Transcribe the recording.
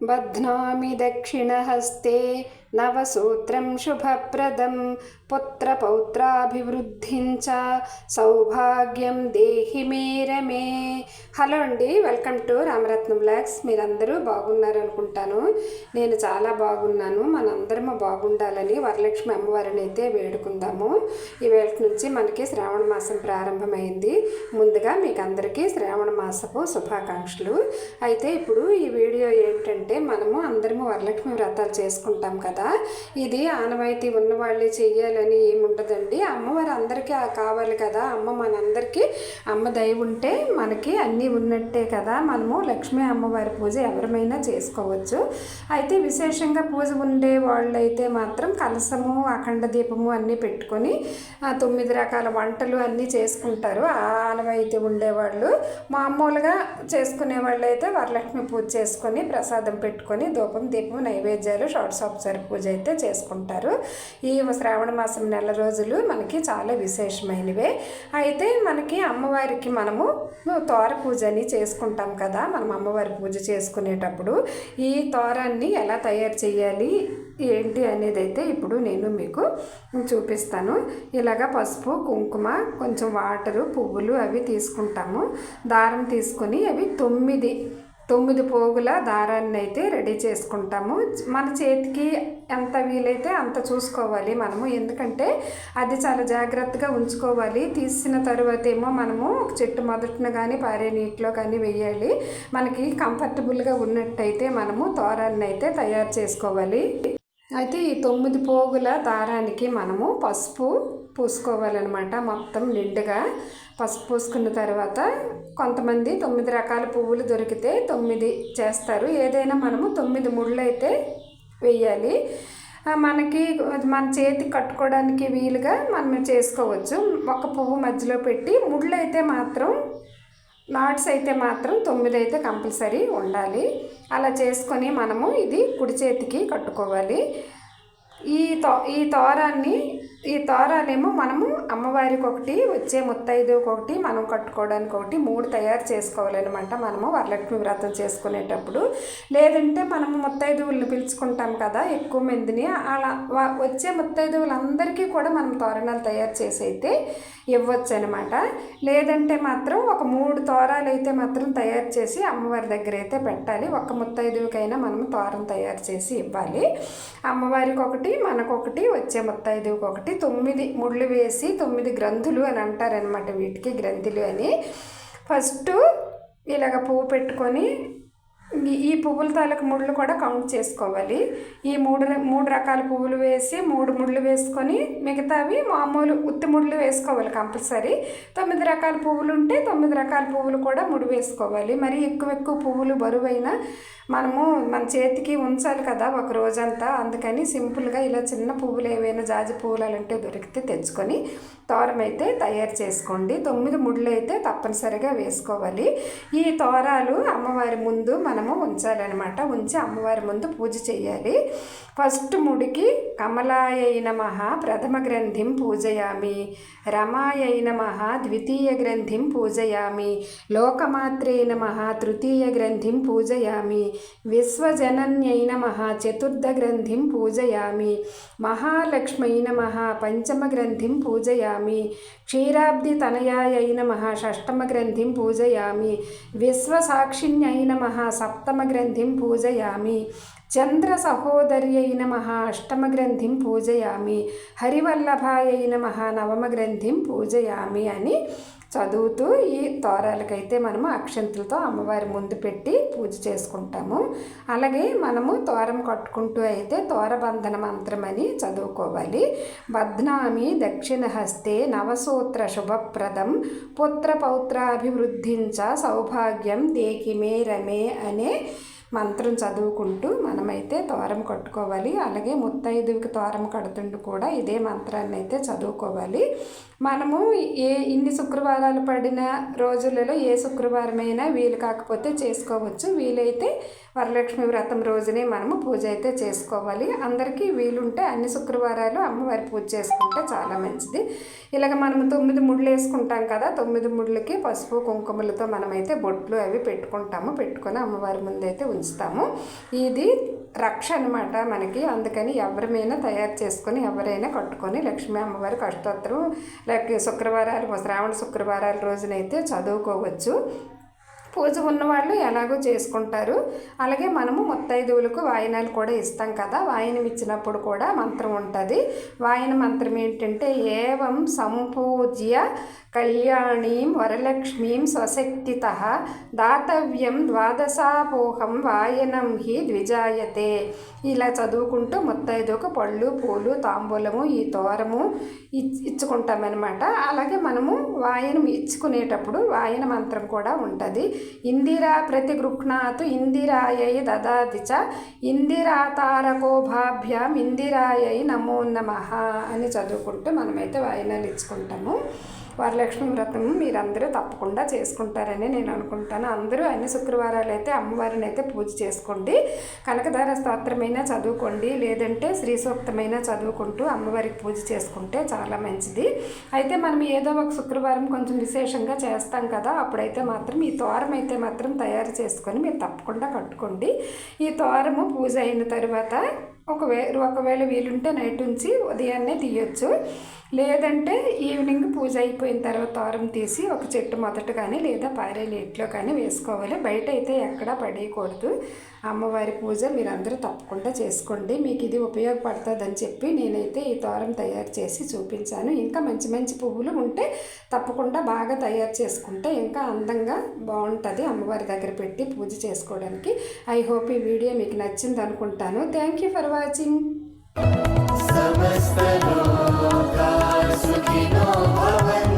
బధ్నామి దక్షిణహస్తే నవసూత్రం శుభప్రదం పుత్రపౌత్రాభివృద్ధిం చ సౌభాగ్యం దేహి మేరమే హలో అండి వెల్కమ్ టు రామరత్నం బ్లాగ్స్ మీరందరూ బాగున్నారు అనుకుంటాను నేను చాలా బాగున్నాను. మనందరము బాగుండాలని వరలక్ష్మి అమ్మవారిని అయితే వేడుకుందాము. ఈ వేళ నుంచి మనకి శ్రావణ మాసం ప్రారంభమైంది. ముందుగా మీకు అందరికీ శ్రావణ మాసపు శుభాకాంక్షలు. అయితే ఇప్పుడు ఈ వీడియో ఏంటంటే మనము అందరము వరలక్ష్మి వ్రతాలు చేసుకుంటాం కదా. ఇది ఆనవాయితీ ఉన్న వాళ్ళే చెయ్యాలని ఏముండదండి. అమ్మవారు అందరికీ ఆ కావాలి కదా. అమ్మ మనందరికీ అమ్మ దయ ఉంటే మనకి అన్నీ ఉన్నట్టే కదా. మనము లక్ష్మీ అమ్మవారి పూజ ఎవరమైనా చేసుకోవచ్చు. అయితే విశేషంగా పూజ ఉండే వాళ్ళైతే మాత్రం కలసము అఖండ దీపము అన్నీ పెట్టుకొని తొమ్మిది రకాల వంటలు అన్నీ చేసుకుంటారు. ఆ ఆనవాయితీ ఉండేవాళ్ళు. మామూలుగా చేసుకునే వాళ్ళు అయితే వరలక్ష్మి పూజ చేసుకొని ప్రసాదం పెట్టుకొని ధూపం దీపం నైవేద్యాలు షార్ట్స్ ఆఫ్సర్ పూజ అయితే చేసుకుంటారు. ఈ శ్రావణ మాసం నెల రోజులు మనకి చాలా విశేషమైనవే. అయితే మనకి అమ్మవారికి మనము తోర పూజ అని చేసుకుంటాం కదా. మనం అమ్మవారి పూజ చేసుకునేటప్పుడు ఈ తోరాన్ని ఎలా తయారు చేయాలి? ఏంటి అనేది అయితే ఇప్పుడు నేను మీకు చూపిస్తాను. ఇలాగ పసుపు కుంకుమ కొంచెం వాటరు పువ్వులు అవి తీసుకుంటాము. దారం తీసుకొని అవి తొమ్మిది తొమ్మిది పోగుల దారాన్ని అయితే రెడీ చేసుకుంటాము. మన చేతికి ఎంత వీలైతే అంత చూసుకోవాలి మనము. ఎందుకంటే అది చాలా జాగ్రత్తగా ఉంచుకోవాలి. తీసిన తర్వాత ఏమో మనము చెట్టు మొదటిన కానీ పారే నీటిలో కానీ వేయాలి. మనకి కంఫర్టబుల్గా ఉన్నట్టయితే మనము తోరాన్ని అయితే తయారు చేసుకోవాలి. అయితే ఈ తొమ్మిది పోగుల దారానికి మనము పసుపు పూసుకోవాలన్నమాట. మొత్తం నిండుగా పసుపు పూసుకున్న తర్వాత కొంతమంది తొమ్మిది రకాల పువ్వులు దొరికితే తొమ్మిది చేస్తారు. ఏదైనా మనము తొమ్మిది ముళ్ళు అయితే వేయాలి. మనకి మన చేతి కట్టుకోవడానికి వీలుగా మనం చేసుకోవచ్చు. ఒక పువ్వు మధ్యలో పెట్టి ముళ్ళు అయితే మాత్రం నాట్స్ అయితే మాత్రం తొమ్మిది అయితే కంపల్సరీ ఉండాలి. అలా చేసుకొని మనము ఇది కుడి చేతికి కట్టుకోవాలి. ఈ తో ఈ తోరాన్ని ఈ తోరాలేమో మనము అమ్మవారికి ఒకటి వచ్చే ముత్తైదుకి ఒకటి మనం కట్టుకోవడానికి ఒకటి మూడు తయారు చేసుకోవాలన్నమాట. మనము వరలక్ష్మి వ్రతం చేసుకునేటప్పుడు. లేదంటే మనము ముత్తైదువులను పిలుచుకుంటాం కదా ఎక్కువ మందిని. అలా వచ్చే ముత్తైదువులందరికీ కూడా మనం తోరణాలు తయారు చేసి అయితే ఇవ్వచ్చు అనమాట లేదంటే మాత్రం ఒక మూడు తోరాలు అయితే మాత్రం తయారు చేసి అమ్మవారి దగ్గర అయితే పెట్టాలి. ఒక్క ముత్తైదువుకైనా మనం తోరం తయారు చేసి ఇవ్వాలి. అమ్మవారికి ఒకటి మనకొకటి వచ్చే ముత్తైదువుకి ఒకటి. తొమ్మిది ముళ్ళు వేసి తొమ్మిది గ్రంథులు అని అంటారనమాట వీటికి గ్రంథులు అని. ఫస్ట్ ఇలాగ పువ్వు పెట్టుకొని ఈ పువ్వుల తాలూకు ముళ్ళు కూడా కౌంట్ చేసుకోవాలి. ఈ మూడు మూడు రకాల పువ్వులు వేసి మూడు ముళ్ళు వేసుకొని మిగతావి మామూలు ఉత్తి ముళ్ళు వేసుకోవాలి కంపల్సరీ తొమ్మిది రకాల పువ్వులు ఉంటే తొమ్మిది రకాల పువ్వులు కూడా ముడి వేసుకోవాలి. మరి ఎక్కువ ఎక్కువ పువ్వులు బరువైన మనము మన చేతికి ఉంచాలి కదా ఒక రోజంతా. అందుకని సింపుల్గా ఇలా చిన్న పువ్వులు ఏవైనా జాజి పువ్వులు అంటే దొరికితే తెచ్చుకొని తోరం అయితే తయారు చేసుకోండి. తొమ్మిది ముళ్ళు అయితే తప్పనిసరిగా వేసుకోవాలి. ఈ తోరాలు అమ్మవారి ముందు మన మనము ఉంచాలన్నమాట. ఉంచి అమ్మవారి ముందు పూజ చేయాలి ఫస్ట్ ముడికి కమలాయ నమః ప్రథమ గ్రంథిం పూజయామి. రమాయ నమః ద్వితీయ గ్రంథిం పూజయామి. లోకమాత్రే నమః తృతీయ గ్రంథిం పూజయామి. విశ్వజనన్యై నమః చతుర్థ గ్రంథిం పూజయామి. మహాలక్ష్మై నమః పంచమ గ్రంథిం పూజయామి. క్షీరాబ్ది తనయాయ నమః షష్టమ గ్రంథిం పూజయామి. విశ్వసాక్షిణ్యై నమః సప్తమ గ్రంథిం పూజయామి. చంద్ర సహోదర్యై నమ అష్టమ గ్రంథిం పూజయామి హరివల్లభాయై నమ నవమ గ్రంథిం పూజయామి అని చదువుతూ ఈ తోరాలకైతే మనము అక్షంతులతో అమ్మవారి ముందు పెట్టి పూజ చేసుకుంటాము. అలాగే మనము తోరం కట్టుకుంటూ అయితే తోరబంధన మంత్రం అని చదువుకోవాలి. బధ్నామి దక్షిణ హస్తే నవసూత్ర శుభప్రదం పుత్ర పౌత్రాభివృద్ధించ సౌభాగ్యం దేకిమే రమే అనే మంత్రం చదువుకుంటూ మనమైతే తోరం కట్టుకోవాలి. అలాగే ముత్తైదువుకి తోరం కడుతుంటూ కూడా ఇదే మంత్రాన్ని అయితే చదువుకోవాలి. మనము ఏ ఇన్ని శుక్రవారాలు పడిన రోజులలో ఏ శుక్రవారమైనా వీలు కాకపోతే చేసుకోవచ్చు. వీలైతే వరలక్ష్మి వ్రతం రోజునే మనము పూజ అయితే చేసుకోవాలి. అందరికీ వీలుంటే అన్ని శుక్రవారాలు అమ్మవారి పూజ చేసుకుంటే చాలా మంచిది. ఇలాగ మనము తొమ్మిది ముళ్ళు వేసుకుంటాం కదా తొమ్మిది ముళ్ళకి పసుపు కుంకుమలతో మనమైతే బొట్లు అవి పెట్టుకుంటాము. పెట్టుకొని అమ్మవారి ముందైతే ఉంచుతాము ఇది రక్ష అనమాట మనకి. అందుకని ఎవరిమైనా తయారు చేసుకొని ఎవరైనా కట్టుకొని లక్ష్మీ అమ్మవారి కష్టోత్తరం లేక శుక్రవారాలు శ్రావణ శుక్రవారాల రోజునైతే చదువుకోవచ్చు. పూజ ఉన్నవాళ్ళు ఎలాగో చేసుకుంటారు. అలాగే మనము ముత్తైదువులకు వాయనాలు కూడా ఇస్తాం కదా. వాయనం ఇచ్చినప్పుడు కూడా మంత్రం ఉంటుంది. వాయన మంత్రం ఏంటంటే ఏవం సంపూజ్య కళ్యాణీం వరలక్ష్మీం స్వశక్తిత దాతవ్యం ద్వాదశాపోహం వాయనం హి ద్విజాయతే. ఇలా చదువుకుంటూ ముత్తైదుకు పళ్ళు పూలు తాంబూలము ఈ తోరము ఇచ్చుకుంటామన్నమాట. అలాగే మనము వాయనం ఇచ్చుకునేటప్పుడు వాయన మంత్రం కూడా ఉంటుంది. ఇందిరా ప్రతి గృహ్ణాతు ఇందిరాయై దదాది చ ఇందిరా ఇందిరాయై నమో నమ అని చదువుకుంటూ మనమైతే వాయనాలు ఇచ్చుకుంటాము. వరలక్ష్మి వ్రతం మీరందరూ తప్పకుండా చేసుకుంటారని నేను అనుకుంటాను. అందరూ అన్ని శుక్రవారాలు అయితే అమ్మవారిని అయితే పూజ చేసుకోండి. కనకధార స్తోత్రమైనా చదువుకోండి. లేదంటే శ్రీ సూక్తమైన చదువుకుంటూ అమ్మవారికి పూజ చేసుకుంటే చాలా మంచిది. అయితే మనం ఏదో ఒక శుక్రవారం కొంచెం విశేషంగా చేస్తాం కదా అప్పుడైతే మాత్రం ఈ తోరం అయితే మాత్రం తయారు చేసుకొని మీరు తప్పకుండా కట్టుకోండి. ఈ తోరము పూజ అయిన తర్వాత ఒకవే ఒకవేళ వీలుంటే నైట్ ఉంచి ఉదయాన్నే తీయొచ్చు. లేదంటే ఈవినింగ్ పూజ అయిపోయిన తర్వాత తోరం తీసి ఒక చెట్టు మొదట కానీ లేదా పారే నీటిలో కానీ వేసుకోవాలి. బయట అయితే ఎక్కడా పడేయకూడదు. అమ్మవారి పూజ మీరందరూ తప్పకుండా చేసుకోండి. మీకు ఇది ఉపయోగపడుతుందని చెప్పి నేనైతే ఈ తోరం తయారు చేసి చూపించాను. ఇంకా మంచి మంచి పువ్వులు ఉంటే తప్పకుండా బాగా తయారు చేసుకుంటే ఇంకా అందంగా బాగుంటుంది అమ్మవారి దగ్గర పెట్టి పూజ చేసుకోవడానికి. ఐ హోప్ ఈ వీడియో మీకు నచ్చింది అనుకుంటాను థ్యాంక్ యూ ఫర్ వాచింగ్ समस्त लोका सुखिनो भवन्तु।